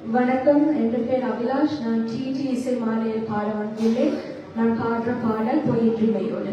வணக்கம் என் பேர் அபிலாஷ். நான் டிடி இசை மாலையில் பாட வந்துள்ளேன் நான் பாடுற பாடல் பொயிற்றிமையோடு